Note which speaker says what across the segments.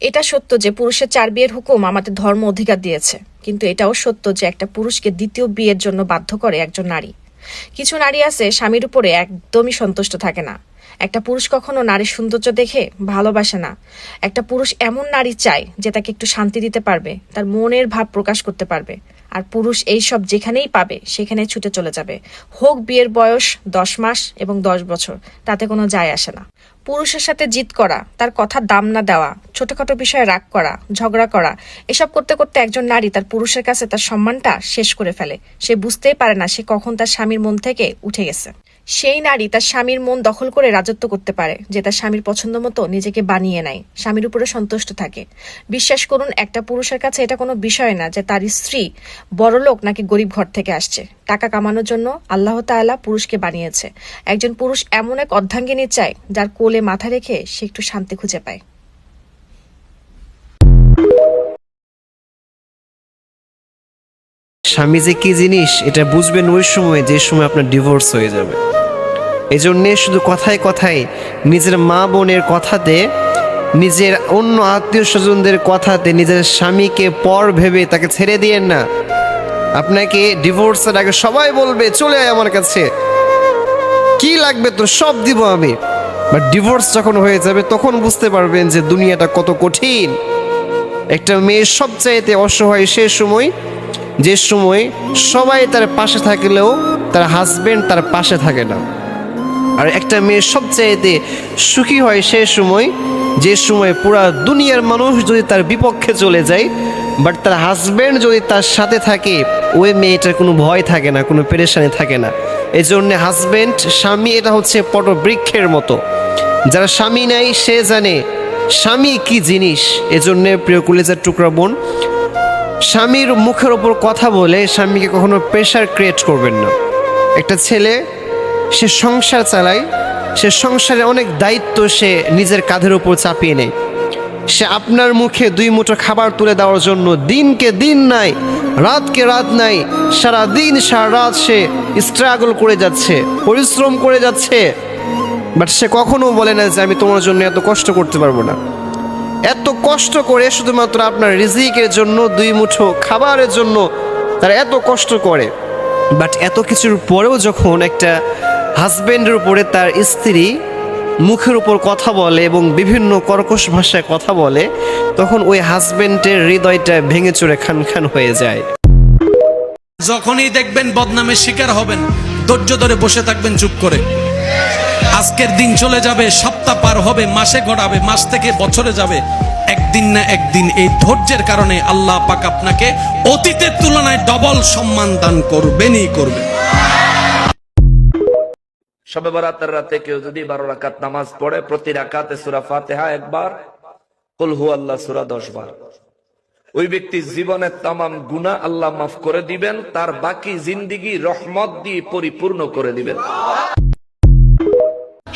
Speaker 1: এটা সত্য যে পুরুষের চার বিয়ের হুকুম আমাদের ধর্ম অধিকার দিয়েছে, কিন্তু এটাও সত্য যে একটা পুরুষকে দ্বিতীয় বিয়ের জন্য বাধ্য করে একজন নারী। কিছু নারী আছে স্বামীর উপরে একদমই সন্তুষ্ট থাকে না। একটা পুরুষ কখনো নারীর সৌন্দর্য দেখে ভালোবাসে না। একটা পুরুষ এমন নারী চায় যে তাকে একটু শান্তি দিতে পারবে, তার মনের ভাব প্রকাশ করতে পারবে। আর পুরুষ এই সব যেখানেই পাবে, সেখানে ছুটে চলে যাবে। হোক বিয়ের বয়স দশ মাস এবং দশ বছর, তাতে কোনো যায় আসে না। পুরুষের সাথে জিত করা, তার কথা দাম না দেওয়া, ছোটখাটো বিষয়ে রাগ করা, ঝগড়া করা, এসব করতে করতে একজন নারী তার পুরুষের কাছে তার সম্মানটা শেষ করে ফেলে। সে বুঝতেই পারে না সে কখন তার স্বামীর মন থেকে উঠে গেছে। সেই নারী তার স্বামীর মন দখল করে রাজত্ব করতে পারে, যে তার স্বামীর পছন্দ মতো নিজেকে বানিয়ে নেয়, স্বামীর উপরে সন্তুষ্ট থাকে। বিশ্বাস করুন, একটা পুরুষের কাছে এটা কোনো বিষয় না যে তার স্ত্রী বড় লোক নাকি গরিব ঘর থেকে আসছে। টাকা কামানোর জন্য আল্লাহ তাআলা পুরুষকে বানিয়েছে। একজন পুরুষ এমন এক অর্ধাঙ্গিনী চায়, যার কোলে মাথা রেখে সে একটু শান্তি খুঁজে পায়।
Speaker 2: স্বামী যে কি জিনিস, এটা বুঝবেন ওই সময় যে সময় আপনার ডিভোর্স হয়ে যাবে। এই জন্যে শুধু কথায় কথায় নিজের মা বোনের কথাতে, নিজের অন্য আত্মীয় স্বজনদের কথাতে, নিজের স্বামীকে পর ভেবে তাকে ছেড়ে দিয়েন না। আপনাকে ডিভোর্সের আগে সবাই বলবে, চলে আয় আমার কাছে। কি লাগবে তোর সব দিব আমি। বা ডিভোর্স যখন হয়ে যাবে, তখন বুঝতে পারবেন যে দুনিয়াটা কত কঠিন। একটা মেয়ের সবচাইতে অসহায় সে সময় যে সময় সবাই তার পাশে থাকলেও তার হাজবেন্ড তার পাশে থাকে না। আর একটা মেয়ে সবচাইতে সুখী হয় সে সময়, যে সময় পুরা দুনিয়ার মানুষ যদি তার বিপক্ষে চলে যায় বাট তার হাজবেন্ড যদি তার সাথে থাকে, ওই মেয়েটার কোনো ভয় থাকে না, কোনো পেরেশানি থাকে না। এই জন্য হাজবেন্ড স্বামী এটা হচ্ছে পটবৃক্ষের মতো। যারা স্বামী নাই, সে জানে স্বামী কি জিনিস। এজন্য প্রিয় কলেজের টুকরা বোন স্বামীর মুখের ওপর কথা বলে স্বামীকে কখনো প্রেশার ক্রিয়েট করবেন না। একটা ছেলে, সে সংসার চালায়, সে সংসারে অনেক দায়িত্ব সে নিজের কাঁধের ওপর চাপিয়ে নেয়। সে আপনার মুখে দুই মুঠো খাবার তুলে দেওয়ার জন্য দিনকে দিন নাই, রাতকে রাত নাই সারা দিন সারা রাত সে স্ট্রাগল করে যাচ্ছে, পরিশ্রম করে যাচ্ছে। বাট সে কখনো বলে না যে আমি তোমার জন্য এত কষ্ট করতে পারব না। এত কষ্ট করে শুধুমাত্র আপনার রিজিকের জন্য, দুই মুঠো খাবারের জন্য তারা এত কষ্ট করে। বাট এত কিছুর পরেও যখন একটা হাজবেন্ডের উপরে তার স্ত্রী মুখের উপর কথা বলে এবং বিভিন্ন কর্কশ ভাষায় কথা বলে, তখন ওই হাজবেন্ডের হৃদয়টা ভেঙে চুরে খান খান হয়ে যায়।
Speaker 3: যখনই দেখবেন বদনামের শিকার হবেন, ধৈর্য ধরে বসে থাকবেন চুপ করে। আজকের দিন চলে যাবে, সপ্তাহ পার হবে, মাসে গড়াবে, মাস থেকে বছরে যাবে। একদিন না একদিন এই ধৈর্যের কারণে আল্লাহ পাক আপনাকে অতীতের তুলনায় ডবল সম্মান দান করবেনই করবেন।
Speaker 4: সবে বরাতের রাতে কেউ যদি বারো রাকাত নামাজ পড়ে, প্রতি রাকাতে সুরা ফাতেহা একবার, কুল হু আল্লাহ সুরা দশ বার। ওই ব্যক্তির জীবনের তামাম গুণা আল্লাহ মাফ করে দিবেন, তার বাকি জিন্দিগি রহমত দিয়ে পরিপূর্ণ করে দিবেন।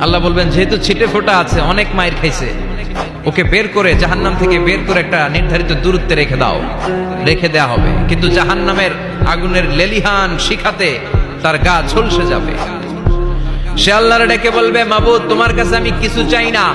Speaker 5: আল্লাহ বলবেন, যেহেতু ছিটে ফোটা আছে, অনেক মায়ের খাইছে। ওকে বের করে জাহান্নাম থেকে বের করে একটা নির্ধারিত দূরত্বে রেখে দাও। রেখে দেয়া হবে। কিন্তু জাহান্নামের আগুনের লেলিহান শিখাতে তার গা ঝলসে যাবে। সে আল্লাহরে ডেকে বলবে, মাবুদ, তোমার কাছে আমি কিছু চাই না।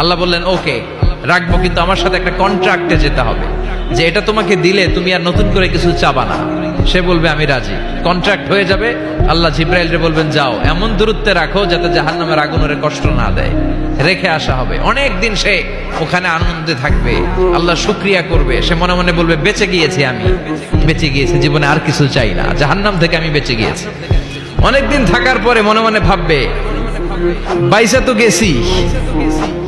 Speaker 5: আল্লাহ বললেন, ওকে, রাখব, কিন্তু আমার সাথে একটা কন্ট্রাক্টে যেতে হবে। যে এটা তোমাকে দিলে তুমি আর নতুন করে কিছু চাবা না। সে বলবে, আমি রাজি। কন্ট্রাক্ট হয়ে যাবে। আল্লাহ জিব্রাইল বলবেন, যাও, এমন দূরত্বে রাখো যাতে জাহান্নামের আগুন ওরে কষ্ট না দেয়। রেখে আসা হবে। অনেক দিন সে ওখানে আনন্দে থাকবে। আল্লাহ শুক্রিয়া করবে। সে মনে মনে বলবে, বেঁচে গিয়েছি আমি। বেঁচে গিয়েছি, জীবনে আর কিছু চাই না। জাহান্নাম থেকে আমি বেঁচে গিয়েছি। অনেকদিন থাকার পরে মনে মনে ভাববে, বাইসা তো গেছি।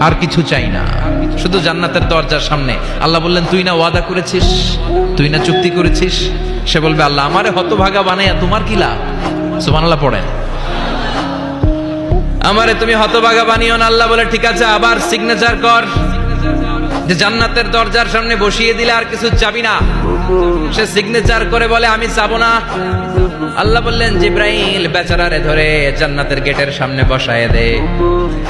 Speaker 5: আর কিছু চাই না। শুধু জান্নাতের দরজার সামনে। আল্লাহ বললেন, তুই না ওয়াদা করেছিস? তুই না চুক্তি করেছিস? সে বলবে, আল্লাহ, আমারে হতভাগা বানাইয়া তোমার কি লাভ? সুবহানাল্লাহ, পড়েন। আমারে তুমি হতভাগা বানিও না, আল্লাহ বলে, ঠিক আছে, আবার সিগনেচার কর। যে জান্নাতের দরজার সামনে বসিয়ে দিলে আর কিছু চাবি না। সে সিগনেচার করে বলে, আমি চাবো না। আল্লাহ বললেন, জিব্রাইল, বেচারারে ধরে জান্নাতের গেটের সামনে বসায় দে।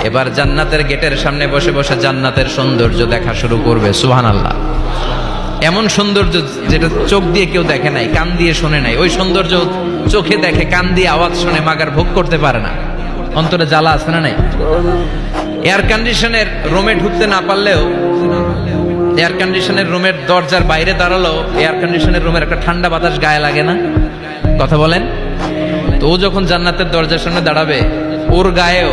Speaker 5: এবার জান্নাতের গেটের সামনে বসে বসে জান্নাতের সৌন্দর্য দেখা শুরু করবে সুহান আল্লাহ এমন সৌন্দর্য যেটা চোখ দিয়ে কেউ দেখে নাই, কান দিয়ে শোনে নাই। ওই সৌন্দর্য চোখে দেখে, কান দিয়ে আওয়াজ শুনে মাগার ভোগ করতে পারে না। অন্তরে জ্বালা আছে না নাই? এয়ার কন্ডিশনের রুমে ঢুকতে না পারলেও এয়ার কন্ডিশনের রুমের দরজার বাইরে দাঁড়াল এয়ার কন্ডিশনের রুমের একটা ঠান্ডা বাতাস গায়ে লাগে না? কথা বলেন? তো ও যখন জান্নাতের দরজার সামনে দাঁড়াবে, ওর গায়েও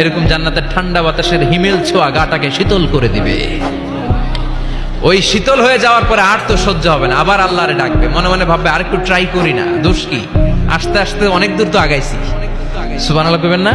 Speaker 5: এরকম জান্নাতের ঠান্ডা বাতাসের হিমেল ছোঁয়া গাটাকে শীতল করে দিবে। ওই শীতল হয়ে যাওয়ার পরে আর তো সহ্য হবে না, আবার আল্লাহরে ডাকবে। মনে মনে ভাববে, আর একটু ট্রাই করি না, দোষ কি? আস্তে আস্তে অনেক দূর তো আগাইছি। সুবান আল্লাহ না?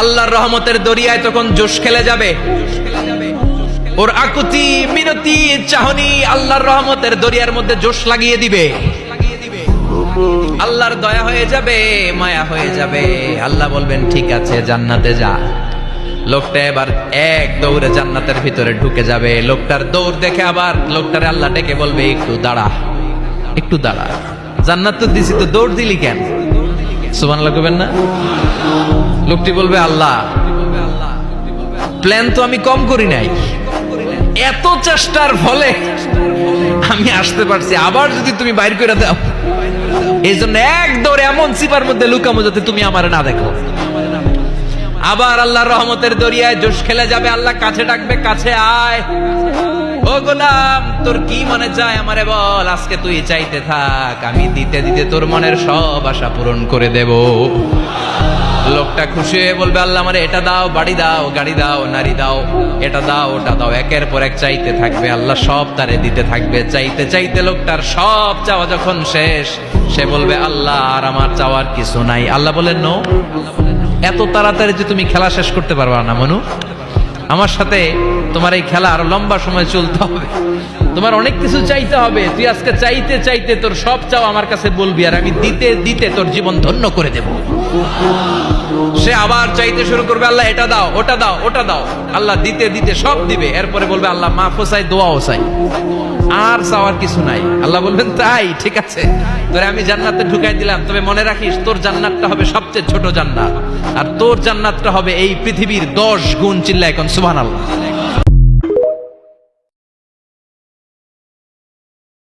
Speaker 5: আল্লাহর রহমতের দরিয়ায় তখন জোশ খেলে যাবে। ওর আকুতি, মিনতি, চাহনি আল্লাহর রহমতের দরিয়ার মধ্যে জোশ লাগিয়ে দিবে। আল্লাহর দয়া হয়ে যাবে, মায়া হয়ে যাবে। আল্লাহ বলবেন, ঠিক আছে, জান্নাতে যা। লোকটা এবার এক দৌড়ে জান্নাতের ভিতরে ঢুকে যাবে। লোকটার দৌড় দেখে আবার লোকটারে আল্লাহ ডেকে বলবে, একটু দাঁড়া একটু দাঁড়া। জান্নাত তো দিছি, তো দৌড় দিলি কেন? সুবান লাগবেন না? লোকটি বলবে আল্লাহ। প্ল্যান তো আমি কম করি নাই। এত চেষ্টার ফলে আমি আসতে পারছি। আবার যদি তুমি বাইর করে দাও এই জন্য এক দৌড়ে এমন সিপার মধ্যে লুকামো যাতে তুমি আমার না দেখো। আবার আল্লাহর রহমতের দরিয়ায় জোশ খেলে যাবে। আল্লাহ কাছে ডাকবে, কাছে আয়। ও গোলাম, তোর কি মনে চায় আমারে বল? আজকে তুই চাইতে থাক, আমি দিতে দিতে তোর মনের সব আশা পূরণ করে দেব। লোকটা খুশি হয়ে বলবে, আল্লাহ আমার এটা দাও, বাড়ি দাও, গাড়ি দাও, নারী দাও, এটা দাও, ওটা দাও। একের পর এক চাইতে থাকবে, আল্লাহ সব তারে দিতে থাকবে। চাইতে চাইতে লোকটার সব চাওয়া যখন শেষ, সে বলবে, আল্লাহ, আর আমার চাওয়ার কিছু নাই। আল্লাহ বলেন, নো, এত তাড়াতাড়ি যে তুমি খেলা শেষ করতে পারবা না, মনু। আমার সাথে তোমার এই খেলা আরও লম্বা সময় চলতে হবে। তোমার অনেক কিছু চাইতে হবে। তুই আজকে চাইতে চাইতে তোর সব চাও আমার কাছে বলবি আর আমি দিতে দিতে তোর জীবন ধন্য করে দেব। সে আবার চাইতে শুরু করবে, আল্লাহ, এটা দাও, ওটা দাও ওটা দাও। আল্লাহ দিতে দিতে সব দিবে। এরপরে বলবে, আল্লাহ মাফও চাই দোয়াও চাই। আর চাওয়ার কিছু নাই। আল্লাহ বলবেন, তাই, ঠিক আছে। তোরে আমি জান্নাতে ঢুকাই দিলাম। তবে মনে রাখিস, তোর জান্নাতটা হবে সবচেয়ে ছোট জান্নাত। আর তোর জান্নাতটা হবে এই পৃথিবীর দশ গুণ চিল্লা এখন সুবহানাল্লাহ।